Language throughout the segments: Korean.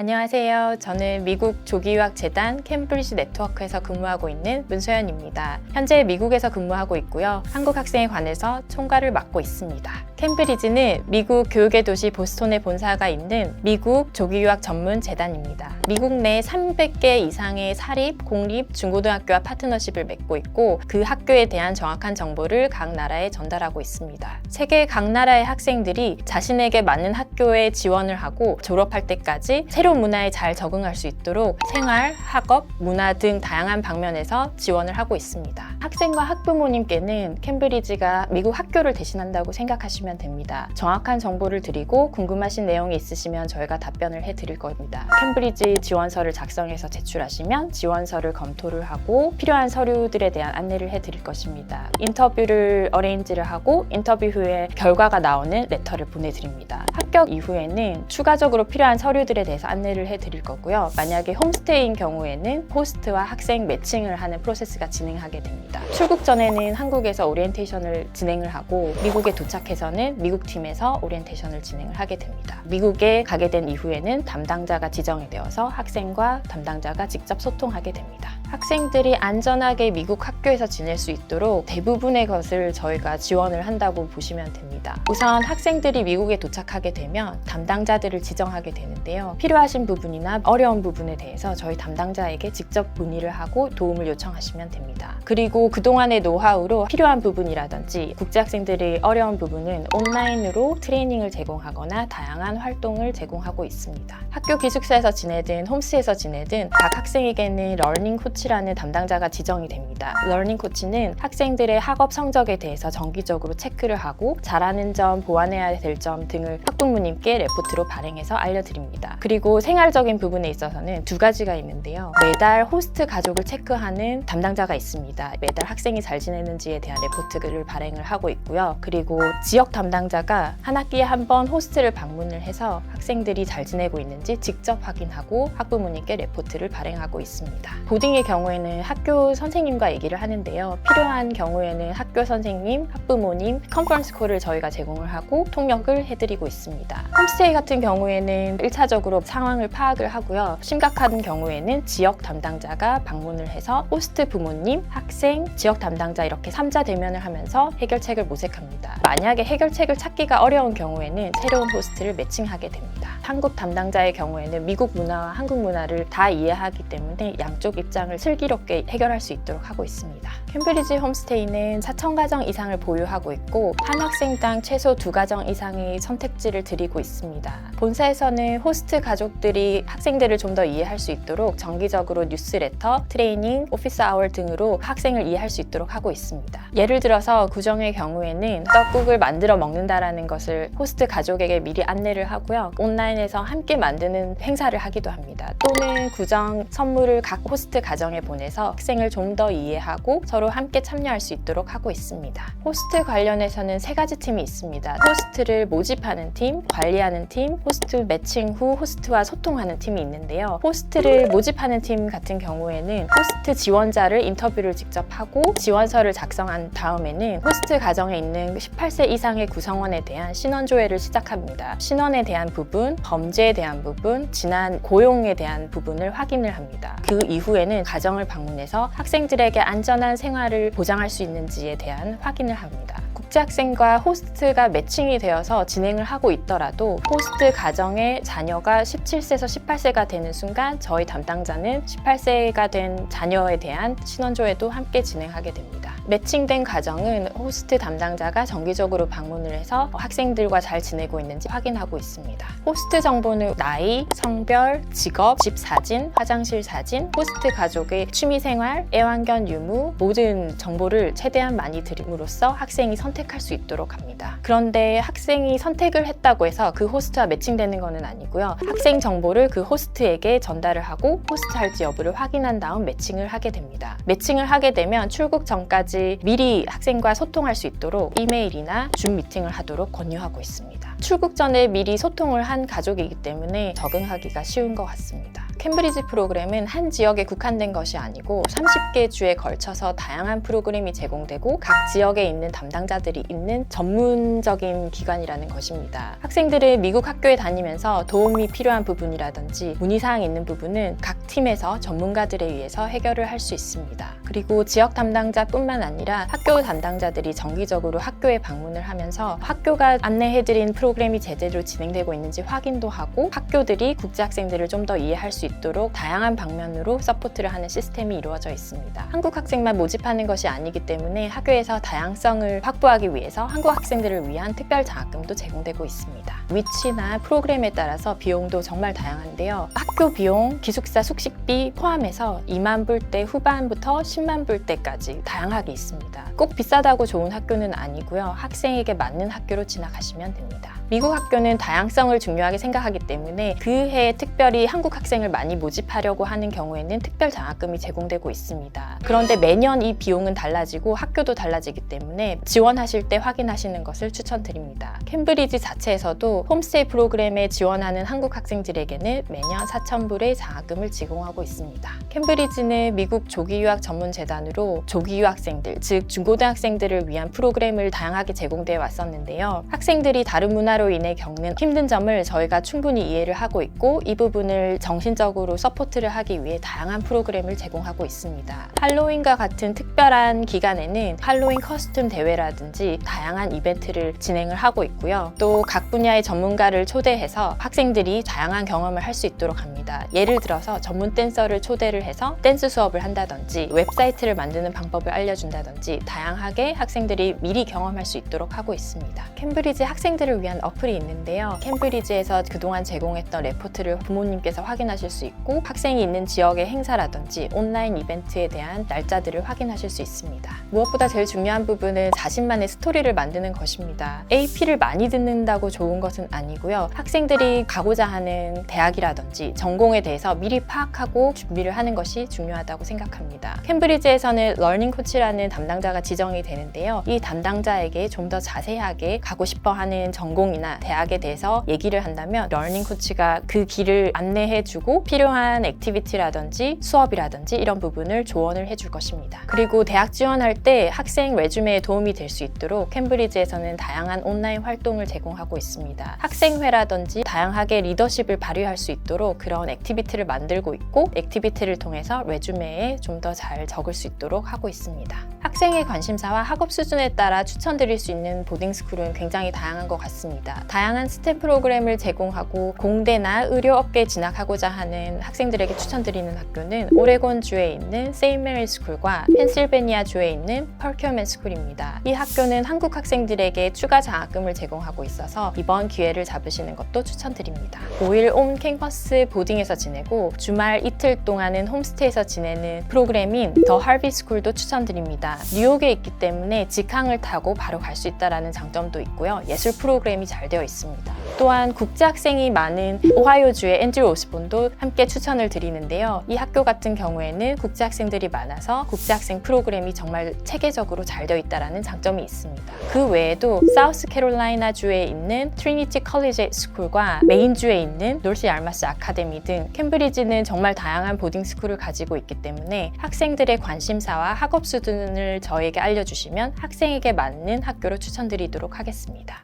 안녕하세요. 저는 미국 조기유학 재단 캠브리지 네트워크에서 근무하고 있는 문소연입니다. 현재 미국에서 근무하고 있고요. 한국 학생에 관해서 총괄을 맡고 있습니다. 캠브리지는 미국 교육의 도시 보스톤에 본사가 있는 미국 조기유학 전문 재단입니다. 미국 내 300개 이상의 사립, 공립, 중고등학교와 파트너십을 맺고 있고 그 학교에 대한 정확한 정보를 각 나라에 전달하고 있습니다. 세계 각 나라의 학생들이 자신에게 맞는 학교에 지원을 하고 졸업할 때까지 새로운 문화에 잘 적응할 수 있도록 생활, 학업, 문화 등 다양한 방면에서 지원을 하고 있습니다. 학생과 학부모님께는 캠브리지가 미국 학교를 대신한다고 생각하시면 됩니다. 정확한 정보를 드리고 궁금하신 내용이 있으시면 저희가 답변을 해드릴 겁니다. 캠브리지 지원서를 작성해서 제출하시면 지원서를 검토를 하고 필요한 서류들에 대한 안내를 해드릴 것입니다. 인터뷰를 어레인지를 하고 인터뷰 후에 결과가 나오는 레터를 보내드립니다. 합격 이후에는 추가적으로 필요한 서류들에 대해서 안내를 해드릴 거고요. 만약에 홈스테이인 경우에는 호스트와 학생 매칭을 하는 프로세스가 진행하게 됩니다. 출국 전에는 한국에서 오리엔테이션을 진행을 하고 미국에 도착해서는 미국 팀에서 오리엔테이션을 진행을 하게 됩니다. 미국에 가게 된 이후에는 담당자가 지정이 되어서 학생과 담당자가 직접 소통하게 됩니다. 학생들이 안전하게 미국 학교에서 지낼 수 있도록 대부분의 것을 저희가 지원을 한다고 보시면 됩니다. 우선 학생들이 미국에 도착하게 되면 담당자들을 지정하게 되는데요. 필요하신 부분이나 어려운 부분에 대해서 저희 담당자에게 직접 문의를 하고 도움을 요청하시면 됩니다. 그리고 그동안의 노하우로 필요한 부분이라든지 국제학생들이 어려운 부분은 온라인으로 트레이닝을 제공하거나 다양한 활동을 제공하고 있습니다. 학교 기숙사에서 지내든 홈스에서 지내든 각 학생에게는 러닝 코치라는 담당자가 지정이 됩니다. 러닝 코치는 학생들의 학업 성적에 대해서 정기적으로 체크를 하고 잘하는 점, 보완해야 될 점 등을 학부모님께 레포트로 발행해서 알려드립니다. 그리고 생활적인 부분에 있어서는 두 가지가 있는데요. 매달 호스트 가족을 체크하는 담당자가 있습니다. 매달 학생이 잘 지내는지에 대한 레포트를 발행을 하고 있고요. 그리고 지역 담당자가 한 학기에 한 번 호스트를 방문을 해서 학생들이 잘 지내고 있는지 직접 확인하고 학부모님께 레포트를 발행하고 있습니다. 보딩의 경우에는 학교 선생님과 얘기를 하는데요. 필요한 경우에는 학교 선생님, 학부모님, 컨퍼런스 콜을 저희가 제공을 하고 통역을 해드리고 있습니다. 홈스테이 같은 경우에는 1차적으로 상황을 파악을 하고요. 심각한 경우에는 지역 담당자가 방문을 해서 호스트 부모님, 학생, 지역 담당자 이렇게 3자 대면을 하면서 해결책을 모색합니다. 만약에 해결책을 찾기가 어려운 경우에는 새로운 호스트를 매칭하게 됩니다. 한국 담당자의 경우에는 미국 문화와 한국 문화를 다 이해하기 때문에 양쪽 입장을 슬기롭게 해결할 수 있도록 하고 있습니다. 캠브리지 홈스테이는 4천 가정 이상을 보유하고 있고 한 학생당 최소 두 가정 이상의 선택지를 드리고 있습니다. 본사에서는 호스트 가족들이 학생들을 좀 더 이해할 수 있도록 정기적으로 뉴스레터, 트레이닝, 오피스 아워 등으로 학생을 이해할 수 있도록 하고 있습니다. 예를 들어서 구정의 경우에는 떡국을 만들어 먹는다라는 것을 호스트 가족에게 미리 안내를 하고요. 온라인에서 함께 만드는 행사를 하기도 합니다. 또는 구정 선물을 각 호스트 가정에 보내서 학생을 좀 더 이해하고 서로 함께 참여할 수 있도록 하고 있습니다. 호스트 관련해서는 세 가지 팀이 있습니다. 호스트를 모집하는 팀, 관리하는 팀, 호스트 매칭 후 호스트와 소통하는 팀이 있는데요. 호스트를 모집하는 팀 같은 경우에는 호스트 지원자를 인터뷰를 직접 하고 지원서를 작성한 다음에는 호스트 가정에 있는 18세 이상의 구성원에 대한 신원 조회를 시작합니다. 신원에 대한 부분, 범죄에 대한 부분, 지난 고용에 대한 부분을 확인을 합니다. 그 이후에는 가정을 방문해서 학생들에게 안전한 생활을 보장할 수 있는지에 대한 확인을 합니다. 국제학생과 호스트가 매칭이 되어서 진행을 하고 있더라도 호스트 가정의 자녀가 17세에서 18세가 되는 순간 저희 담당자는 18세가 된 자녀에 대한 신원조회도 함께 진행하게 됩니다. 매칭된 가정은 호스트 담당자가 정기적으로 방문을 해서 학생들과 잘 지내고 있는지 확인하고 있습니다. 호스트 정보는 나이, 성별, 직업, 집 사진, 화장실 사진, 호스트 가족의 취미생활, 애완견 유무 모든 정보를 최대한 많이 드림으로써 학생이 선택할 수 있도록 합니다. 그런데 학생이 선택을 했다고 해서 그 호스트와 매칭되는 것은 아니고요. 학생 정보를 그 호스트에게 전달을 하고 호스트 할지 여부를 확인한 다음 매칭을 하게 됩니다. 매칭을 하게 되면 출국 전까지 미리 학생과 소통할 수 있도록 이메일이나 줌 미팅을 하도록 권유하고 있습니다. 출국 전에 미리 소통을 한 가족이기 때문에 적응하기가 쉬운 것 같습니다. 캠브리지 프로그램은 한 지역에 국한된 것이 아니고 30개 주에 걸쳐서 다양한 프로그램이 제공되고 각 지역에 있는 담당자들이 있는 전문적인 기관이라는 것입니다. 학생들은 미국 학교에 다니면서 도움이 필요한 부분이라든지 문의사항이 있는 부분은 각 팀에서 전문가들에 의해서 해결을 할 수 있습니다. 그리고 지역 담당자뿐만 아니라 학교 담당자들이 정기적으로 학교에 방문을 하면서 학교가 안내해드린 프로그램이 제대로 진행되고 있는지 확인도 하고 학교들이 국제 학생들을 좀 더 이해할 수 있도록 다양한 방면으로 서포트를 하는 시스템이 이루어져 있습니다. 한국 학생만 모집하는 것이 아니기 때문에 학교에서 다양성을 확보하기 위해서 한국 학생들을 위한 특별 장학금도 제공되고 있습니다. 위치나 프로그램에 따라서 비용도 정말 다양한데요. 학교 비용, 기숙사 숙식비 포함해서 2만 불대 후반부터 10만 불대까지 다양하게 있습니다. 꼭 비싸다고 좋은 학교는 아니고요. 학생에게 맞는 학교로 진학하시면 됩니다. 미국 학교는 다양성을 중요하게 생각하기 때문에 그 해에 특별히 한국 학생을 많이 모집하려고 하는 경우에는 특별 장학금이 제공되고 있습니다. 그런데 매년 이 비용은 달라지고 학교도 달라지기 때문에 지원하실 때 확인하시는 것을 추천드립니다. 캠브리지 자체에서도 홈스테이 프로그램에 지원하는 한국 학생들에게는 매년 4,000불의 장학금을 제공하고 있습니다. 캠브리지는 미국 조기 유학 전문 재단으로 조기 유학생들, 즉 중고등학생들을 위한 프로그램을 다양하게 제공되어 왔었는데요. 학생들이 다른 문화 로 인해 겪는 힘든 점을 저희가 충분히 이해를 하고 있고 이 부분을 정신적으로 서포트를 하기 위해 다양한 프로그램을 제공하고 있습니다. 할로윈과 같은 특별한 기간에는 할로윈 커스튬 대회라든지 다양한 이벤트를 진행을 하고 있고요. 또 각 분야의 전문가를 초대해서 학생들이 다양한 경험을 할 수 있도록 합니다. 예를 들어서 전문 댄서를 초대를 해서 댄스 수업을 한다든지 웹사이트를 만드는 방법을 알려준다든지 다양하게 학생들이 미리 경험할 수 있도록 하고 있습니다. 캠브리지 학생들을 위한 어플이 있는데요. 캠브리지에서 그동안 제공했던 레포트를 부모님께서 확인하실 수 있고 학생이 있는 지역의 행사라든지 온라인 이벤트에 대한 날짜들을 확인하실 수 있습니다. 무엇보다 제일 중요한 부분은 자신만의 스토리를 만드는 것입니다. AP를 많이 듣는다고 좋은 것은 아니고요. 학생들이 가고자 하는 대학이라든지 전공에 대해서 미리 파악하고 준비를 하는 것이 중요하다고 생각합니다. 캠브리지에서는 러닝 코치라는 담당자가 지정이 되는데요. 이 담당자에게 좀 더 자세하게 가고 싶어 하는 전공이 나 대학에 대해서 얘기를 한다면 러닝 코치가 그 길을 안내해주고 필요한 액티비티라든지 수업이라든지 이런 부분을 조언을 해줄 것입니다. 그리고 대학 지원할 때 학생 레주메에 도움이 될 수 있도록 캠브리지에서는 다양한 온라인 활동을 제공하고 있습니다. 학생회라든지 다양하게 리더십을 발휘할 수 있도록 그런 액티비티를 만들고 있고 액티비티를 통해서 레주메에 좀 더 잘 적을 수 있도록 하고 있습니다. 학생의 관심사와 학업 수준에 따라 추천드릴 수 있는 보딩스쿨은 굉장히 다양한 것 같습니다. 다양한 스템 프로그램을 제공하고 공대나 의료업계에 진학하고자 하는 학생들에게 추천드리는 학교는 오레곤 주에 있는 세인 메리 스쿨과 펜실베니아 주에 있는 펄큐어맨 스쿨입니다. 이 학교는 한국 학생들에게 추가 장학금을 제공하고 있어서 이번 기회를 잡으시는 것도 추천드립니다. 5일 온 캠퍼스 보딩에서 지내고 주말 이틀 동안은 홈스테이에서 지내는 프로그램인 더 할비 스쿨도 추천드립니다. 뉴욕에 있기 때문에 직항을 타고 바로 갈 수 있다는 장점도 있고요. 예술 프로그램이 잘 되어 있습니다. 또한 국제 학생이 많은 오하이오주의 앤드류 오스본도 함께 추천을 드리는데요. 이 학교 같은 경우에는 국제 학생들이 많아서 국제 학생 프로그램이 정말 체계적으로 잘 되어 있다는 장점이 있습니다. 그 외에도 사우스캐롤라이나주에 있는 트리니티 컬리지 스쿨과 메인주에 있는 놀시 알마스 아카데미 등 캠브리지는 정말 다양한 보딩 스쿨을 가지고 있기 때문에 학생들의 관심사와 학업 수준을 저에게 알려주시면 학생에게 맞는 학교로 추천드리도록 하겠습니다.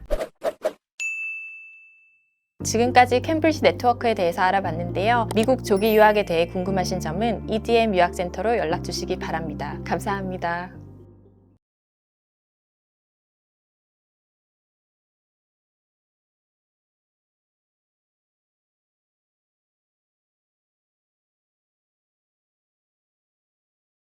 지금까지 캠브리지 네트워크에 대해서 알아봤는데요. 미국 조기 유학에 대해 궁금하신 점은 EDM 유학센터로 연락 주시기 바랍니다. 감사합니다.